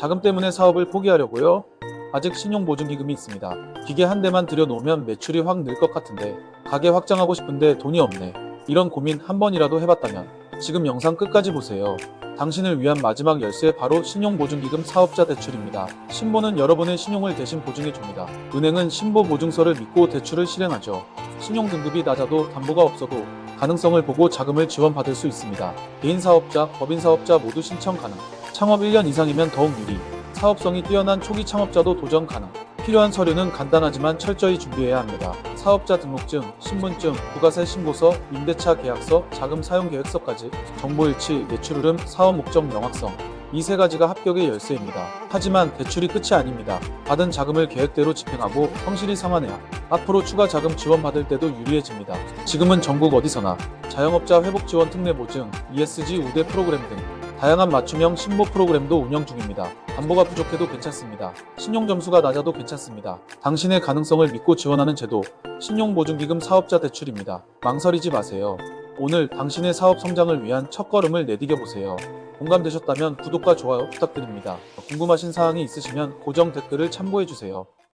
자금 때문에 사업을 포기하려고요? 아직 신용보증기금이 있습니다. 기계 한 대만 들여놓으면 매출이 확 늘 것 같은데 가게 확장하고 싶은데 돈이 없네. 이런 고민 한 번이라도 해봤다면 지금 영상 끝까지 보세요. 당신을 위한 마지막 열쇠 바로 신용보증기금 사업자 대출입니다. 신보는 여러분의 신용을 대신 보증해줍니다. 은행은 신보 보증서를 믿고 대출을 실행하죠. 신용 등급이 낮아도 담보가 없어도 가능성을 보고 자금을 지원받을 수 있습니다. 개인 사업자, 법인 사업자 모두 신청 가능. 창업 1년 이상이면 더욱 유리. 사업성이 뛰어난 초기 창업자도 도전 가능. 필요한 서류는 간단하지만 철저히 준비해야 합니다. 사업자 등록증, 신분증, 부가세 신고서, 임대차 계약서, 자금 사용 계획서까지 정보 일치, 매출 흐름, 사업 목적 명확성. 이세 가지가 합격의 열쇠입니다. 하지만 대출이 끝이 아닙니다. 받은 자금을 계획대로 집행하고 성실히 상환해야 앞으로 추가 자금 지원받을 때도 유리해집니다. 지금은 전국 어디서나 자영업자 회복 지원 특례 보증, ESG 우대 프로그램 등 다양한 맞춤형 신보 프로그램도 운영 중입니다. 담보가 부족해도 괜찮습니다. 신용 점수가 낮아도 괜찮습니다. 당신의 가능성을 믿고 지원하는 제도, 신용보증기금 사업자 대출입니다. 망설이지 마세요. 오늘 당신의 사업 성장을 위한 첫걸음을 내디뎌 보세요. 공감되셨다면 구독과 좋아요 부탁드립니다. 궁금하신 사항이 있으시면 고정 댓글을 참고해 주세요.